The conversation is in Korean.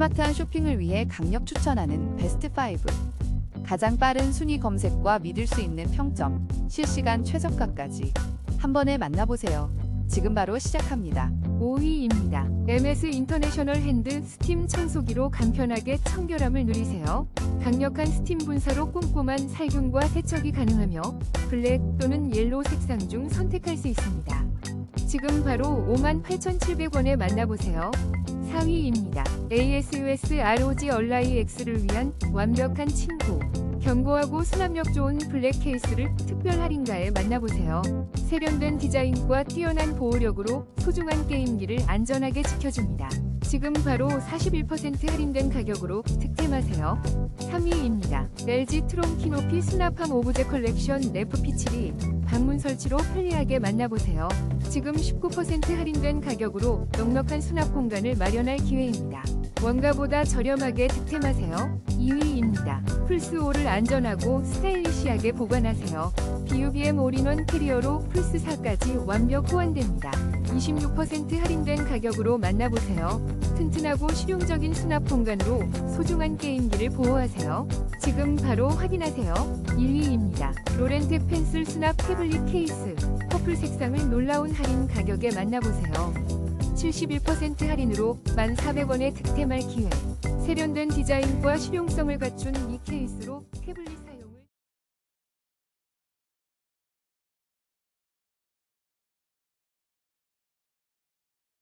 스마트한 쇼핑을 위해 강력 추천하는 베스트 5. 가장 빠른 순위 검색과 믿을 수 있는 평점, 실시간 최저가까지 한 번에 만나보세요. 지금 바로 시작합니다. 5위입니다. MS 인터내셔널 핸드 스팀 청소기로 간편하게 청결함을 누리세요. 강력한 스팀 분사로 꼼꼼한 살균과 세척이 가능하며 블랙 또는 옐로우 색상 중 선택할 수 있습니다. 지금 바로 58,700원에 만나보세요. 4위입니다. ASUS ROG 얼라이 X를 위한 완벽한 친구. 견고하고 수납력 좋은 블랙 케이스를 특별 할인가에 만나보세요. 세련된 디자인과 뛰어난 보호력으로 소중한 게임기를 안전하게 지켜줍니다. 지금 바로 41% 할인된 가격으로 득템하세요. 3위입니다. LG 트론 키높이 수납함 오브제 컬렉션 래프 P7이 방문 설치로 편리하게 만나보세요. 지금 19% 할인된 가격으로 넉넉한 수납 공간을 마련할 기회입니다. 원가보다 저렴하게 득템하세요. 2위입니다. 플스5를 안전하고 스타일리시하게 보관하세요. BUBM 올인원 캐리어로 플스4까지 완벽 호환됩니다. 26% 할인된 가격으로 만나보세요. 튼튼하고 실용적인 수납 공간으로 소중한 게임기를 보호하세요. 지금 바로 확인하세요. 1위입니다. 로렌텍 펜슬 수납 태블릿 케이스 퍼플 색상을 놀라운 할인 가격에 만나보세요. 71% 할인으로 1,400원에 득템할 기회. 세련된 디자인과 실용성을 갖춘 이 케이스로 태블릿 사용